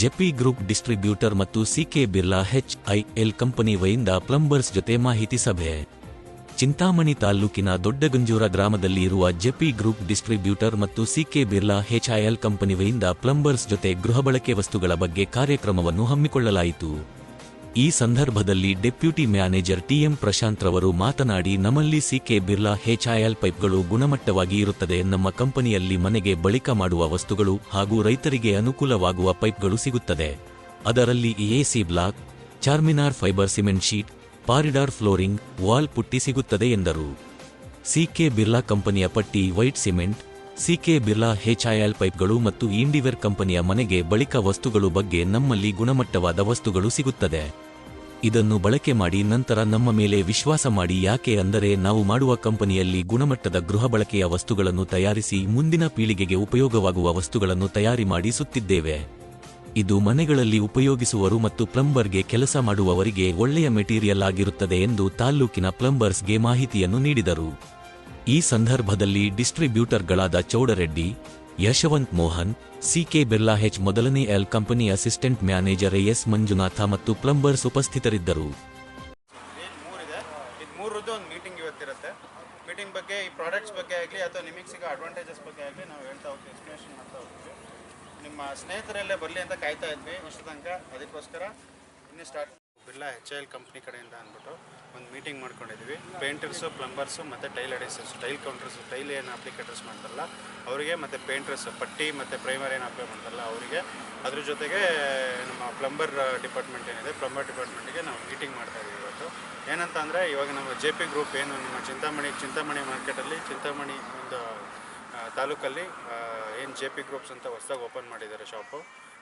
JP group distributor ಮತ್ತು CK Birla L company ವೈಯಿಂದ plumbers ಜೊತೆ ಮಾಹಿತಿ ಸಭೆ. ಚಿಂತಾಮಣಿ ತಾಲ್ಲೂಕಿನ ದೊಡ್ಡಗಂಜೂರ ಗ್ರಾಮದಲ್ಲಿ ಇರುವ ಜೆಪಿ ಗ್ರೂಪ್ ಡಿಸ್ಟ್ರಿಬ್ಯೂಟರ್ ಮತ್ತು ಸಿಕೆ ಬಿರ್ಲಾ ಎಲ್ ಕಂಪನಿ ವೈಯಿಂದ ಪ್ಲಂಬರ್ಸ್ ಜೊತೆ ಗೃಹ ಬಳಕೆ ವಸ್ತುಗಳ ಬಗ್ಗೆ ಕಾರ್ಯಕ್ರಮವನ್ನು ಹಮ್ಮಿಕೊಳ್ಳಲಾಯಿತು. ಈ ಸಂದರ್ಭದಲ್ಲಿ ಡೆಪ್ಯೂಟಿ ಮ್ಯಾನೇಜರ್ ಟಿಎಂ ಪ್ರಶಾಂತ್ ರವರು ಮಾತನಾಡಿ, ನಮ್ಮಲ್ಲಿ ಸಿಕೆ ಬಿರ್ಲಾ ಹೆಚ್ಐಎಲ್ ಪೈಪ್ಗಳು ಗುಣಮಟ್ಟವಾಗಿ ಇರುತ್ತದೆ ನಮ್ಮ ಕಂಪನಿಯಲ್ಲಿ ಮನೆಗೆ ಬಳಿಕ ಮಾಡುವ ವಸ್ತುಗಳು ಹಾಗೂ ರೈತರಿಗೆ ಅನುಕೂಲವಾಗುವ ಪೈಪ್ಗಳು ಸಿಗುತ್ತದೆ. ಅದರಲ್ಲಿ AC block, Charminar fiber cement sheet, ಪಾರಿಡಾರ್ flooring, wall putty ಸಿಗುತ್ತದೆ ಎಂದರು. ಸಿಕೆ ಬಿರ್ಲಾ ಕಂಪನಿಯ putty white cement CK Birla HIL ಪೈಪ್ಗಳು ಮತ್ತು ಇಂಡಿವೇರ್ ಕಂಪನಿಯ ಮನೆಗೆ ಬಳಿಕ ವಸ್ತುಗಳು ಬಗ್ಗೆ ನಮ್ಮಲ್ಲಿ ಗುಣಮಟ್ಟವಾದ ವಸ್ತುಗಳು ಸಿಗುತ್ತದೆ. ಇದನ್ನು ಬಳಕೆ ಮಾಡಿ ನಂತರ ನಮ್ಮ ಮೇಲೆ ವಿಶ್ವಾಸ ಮಾಡಿ ಯಾಕೆ ಅಂದರೆ ನಾವು ಮಾಡುವ ಕಂಪನಿಯಲ್ಲಿ ಗುಣಮಟ್ಟದ ಗೃಹ ಬಳಕೆಯ ವಸ್ತುಗಳನ್ನು ತಯಾರಿಸಿ ಮುಂದಿನ ಪೀಳಿಗೆಗೆ ಉಪಯೋಗವಾಗುವ ವಸ್ತುಗಳನ್ನು ತಯಾರಿ ಮಾಡಿ ಸುತ್ತಿದ್ದೇವೆ. ಇದು ಮನೆಗಳಲ್ಲಿ ಉಪಯೋಗಿಸುವರು ಮತ್ತು ಪ್ಲಂಬರ್ಗೆ ಕೆಲಸ ಮಾಡುವವರಿಗೆ ಒಳ್ಳೆಯ ಮೆಟೀರಿಯಲ್ ಆಗಿರುತ್ತದೆ ಎಂದು ತಾಲ್ಲೂಕಿನ ಪ್ಲಂಬರ್ಸ್ಗೆ ಮಾಹಿತಿಯನ್ನು ನೀಡಿದರು. ಈ ಸಂದರ್ಭದಲ್ಲಿ ಡಿಸ್ಟ್ರಿಬ್ಯೂಟರ್ಗಳಾದ ಚೌಡರೆಡ್ಡಿ, ಯಶವಂತ್ ಮೋಹನ್, ಸಿಕೆ ಬಿರ್ಲಾ ಹೆಚ್ ಮೊದಲನೇ L company assistant manager S Manjunatha ಮತ್ತು ಪ್ಲಂಬರ್ಸ್ ಉಪಸ್ಥಿತರಿದ್ದರು. ಒಂದು ಮೀಟಿಂಗ್ ಬಗ್ಗೆ, ಈ ಪ್ರಾಡಕ್ಟ್ಸ್ ಬಗ್ಗೆ ಆಗಲಿ ಅಥವಾ ನಿಮಗೆ ಸಿಗೋ ಅಡ್ವಾಂಟೇಜಸ್ ಬಗ್ಗೆ ಆಗಲಿ ನಾವು ಹೇಳ್ತಾ ಹೋಗ್ತೀವಿ ಎಕ್ಸ್ಪ್ಲನೇಷನ್ ಮಾಡ್ತಾ ಹೋಗ್ತೀವಿ. ನಿಮ್ಮ ಸ್ನೇಹಿತರಲ್ಲೇ ಬರಲಿ ಅಂತ ಕಾಯ್ತಾ ಇದ್ವಿ ಇಷ್ಟು ತನಕ ಅದಕ್ಕೋಸ್ಕರ ಇನ್ನೂ start Birla H L company ಕಡೆಯಿಂದ ಅಂದ್ಬಿಟ್ಟು ಒಂದು ಮೀಟಿಂಗ್ ಮಾಡ್ಕೊಂಡಿದ್ವಿ ಪೇಂಟರ್ಸು ಪ್ಲಂಬರ್ಸು ಮತ್ತು tile adhesives tile counters tile ಏನು ಅಪ್ಲಿಕೇಟರ್ಸ್ ಮಾಡ್ತಾರಲ್ಲ, ಅವರಿಗೆ ಮತ್ತು ಪೇಂಟರ್ಸ್ ಪಟ್ಟಿ ಮತ್ತು ಪ್ರೈಮರ್ ಏನು ಅಪ್ಲೈ ಮಾಡ್ತಾರಲ್ಲ, ಅವರಿಗೆ ಅದ್ರ ಜೊತೆಗೆ ನಮ್ಮ ಪ್ಲಂಬರ್ ಡಿಪಾರ್ಟ್ಮೆಂಟ್ ಏನಿದೆ ಪ್ಲಂಬರ್ ಡಿಪಾರ್ಟ್ಮೆಂಟಿಗೆ ನಾವು ಮೀಟಿಂಗ್ ಮಾಡ್ತಾ ಇದ್ದೀವಿ ಇವತ್ತು. ಏನಂತ ಅಂದರೆ ಇವಾಗ ನಮ್ಮ ಜೆ ಪಿ ಗ್ರೂಪ್ ಏನು, ನಮ್ಮ ಚಿಂತಾಮಣಿ ಚಿಂತಾಮಣಿ ಮಾರ್ಕೆಟಲ್ಲಿ ಚಿಂತಾಮಣಿ ಒಂದು ತಾಲೂಕಲ್ಲಿ ಏನು ಜೆ ಪಿ ಗ್ರೂಪ್ಸ್ ಅಂತ ಹೊಸದಾಗಿ ಓಪನ್ ಮಾಡಿದ್ದಾರೆ ಶಾಪು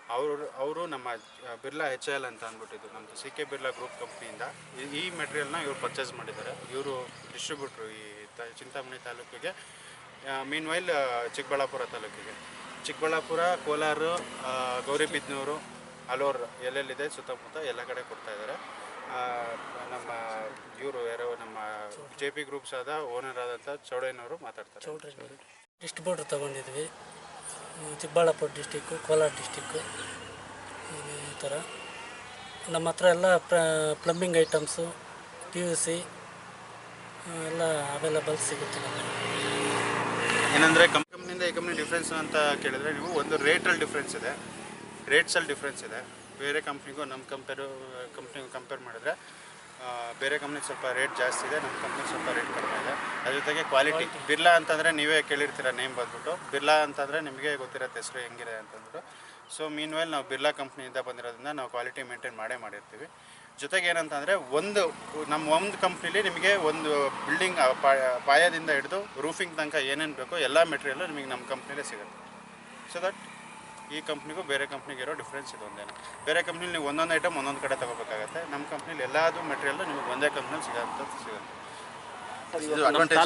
ಅವರು ಅವರು ನಮ್ಮ ಬಿರ್ಲಾ ಎಚ್ ಎಲ್ ಅಂತ ಅಂದ್ಬಿಟ್ಟಿದ್ದು ನಮ್ಮದು ಸಿ ಕೆ ಬಿರ್ಲಾ ಗ್ರೂಪ್ ಕಂಪ್ನಿಯಿಂದ. ಈ- ಮೆಟೀರಿಯಲ್ನ ಇವರು ಪರ್ಚೇಸ್ ಮಾಡಿದ್ದಾರೆ. ಇವರು ಡಿಸ್ಟ್ರಿಬ್ಯೂಟ್ರು ಈ ತ, ಚಿಂತಾಮಣಿ ತಾಲೂಕಿಗೆ. ಮೀನ್ ವೈಲ್ ಚಿಕ್ಕಬಳ್ಳಾಪುರ ತಾಲೂಕಿಗೆ. ಚಿಕ್ಕಬಳ್ಳಾಪುರ, ಕೋಲಾರ ಗೌರಿಬಿದ್ನೂರು ಅಲೋರ್ ಎಲ್ಲೆಲ್ಲಿದೆ ಸುತ್ತಮುತ್ತ ಎಲ್ಲ ಕಡೆ ಕೊಡ್ತಾ ಇದ್ದಾರೆ. ನಮ್ಮ ಇವರು ಯಾರೋ ನಮ್ಮ ಜೆ ಪಿ ಗ್ರೂಪ್ಸ್ ಆದ ಓನರ್ ಆದಂಥ ಚೌಡಯ್ಯನವರು ಮಾತಾಡ್ತಾರೆ. ಡಿಸ್ಟ್ರಿಬ್ಯೂಟರ್ ತೊಗೊಂಡಿದ್ವಿ. ಚಿಕ್ಕಬಳ್ಳಾಪುರ ಡಿಸ್ಟಿಕ್ಕು ಕೋಲಾರ ಡಿಸ್ಟಿಕ್ಕು ಈ ಥರ. ನಮ್ಮ ಹತ್ರ ಎಲ್ಲ plumbing items P U C ಎಲ್ಲ ಅವೈಲಬಲ್ ಸಿಗುತ್ತೆ ಏನಂದರೆ ಕಂಪ್ನಿಯಿಂದ ಈ ಕಂಪ್ನಿ ಡಿಫ್ರೆನ್ಸ್ ಅಂತ ಕೇಳಿದ್ರೆ ನೀವು ಒಂದು ರೇಟಲ್ಲಿ ಡಿಫ್ರೆನ್ಸ್ ಇದೆ. ರೇಟ್ಸಲ್ಲಿ ಡಿಫ್ರೆನ್ಸ್ ಇದೆ. ಬೇರೆ ಕಂಪ್ನಿಗೂ ನಮ್ಮ ಕಂಪೇರು ಕಂಪ್ನಿಗೂ ಕಂಪೇರ್ ಮಾಡಿದ್ರೆ ಬೇರೆ ಕಂಪ್ನಿಗೆ ಸ್ವಲ್ಪ ರೇಟ್ ಜಾಸ್ತಿ ಇದೆ ನಮ್ಮ ಕಂಪ್ನಿಗೆ ಸ್ವಲ್ಪ ರೇಟ್ ಕಡಿಮೆ ಇದೆ. ಅದ್ರ ಜೊತೆಗೆ ಕ್ವಾಲಿಟಿ ಬಿರ್ಲಾ ಅಂತಂದರೆ ನೀವೇ ಕೇಳಿರ್ತೀರ ನೇಮ್ ಬಂದ್ಬಿಟ್ಟು. ಬಿರ್ಲಾ ಅಂತಂದರೆ ನಿಮಗೆ ಗೊತ್ತಿರತ್ತೆ ಹೆಸರು ಹೆಂಗಿದೆ ಅಂತಂದ್ಬಿಟ್ಟು. ಸೊ ಮೀನ್ ವೇಲ್ ನಾವು ಬಿರ್ಲಾ ಕಂಪ್ನಿಯಿಂದ ಬಂದಿರೋದ್ರಿಂದ ನಾವು ಕ್ವಾಲಿಟಿ ಮೇಂಟೈನ್ ಮಾಡೇ ಮಾಡಿರ್ತೀವಿ. ಜೊತೆಗೆ ಏನಂತಂದರೆ ಒಂದು ನಮ್ಮ ಒಂದು ಕಂಪ್ನಿಲಿ ನಿಮಗೆ ಒಂದು ಬಿಲ್ಡಿಂಗ್ ಪಾಯದಿಂದ ಹಿಡಿದು ರೂಫಿಂಗ್ ತನಕ ಏನೇನು ಬೇಕೋ ಎಲ್ಲ ಮೆಟೀರಿಯಲ್ಲು ನಿಮಗೆ ನಮ್ಮ ಕಂಪ್ನಿಲೇ ಸಿಗುತ್ತೆ. ಸೊ ದಟ್ ಈ ಕಂಪ್ನಿಗೂ ಬೇರೆ ಕಂಪ್ನಿಗೆ ಇರೋ ಡಿಫ್ರೆನ್ಸ್ ಇದು ಬೇರೆ ಕಂಪ್ನಿಲಿ ನೀವು ಒಂದೊಂದು ಐಟಮ್ ಒಂದೊಂದು ಕಡೆ ತಗೋಬೇಕಾಗತ್ತೆ ನಮ್ಮ ಕಂಪ್ನಿಲಿ ಎಲ್ಲಾದು ಮೆಟೀರಿಯಲ್ ನಿಮಗೆ ಒಂದೇ ಕಂಪ್ನಿಯಲ್ಲಿ ಸಿಗೋಂಥದ್ದು ಸಿಗುತ್ತೆ. ಇದು ಅಡ್ವಾಂಟೇಜ್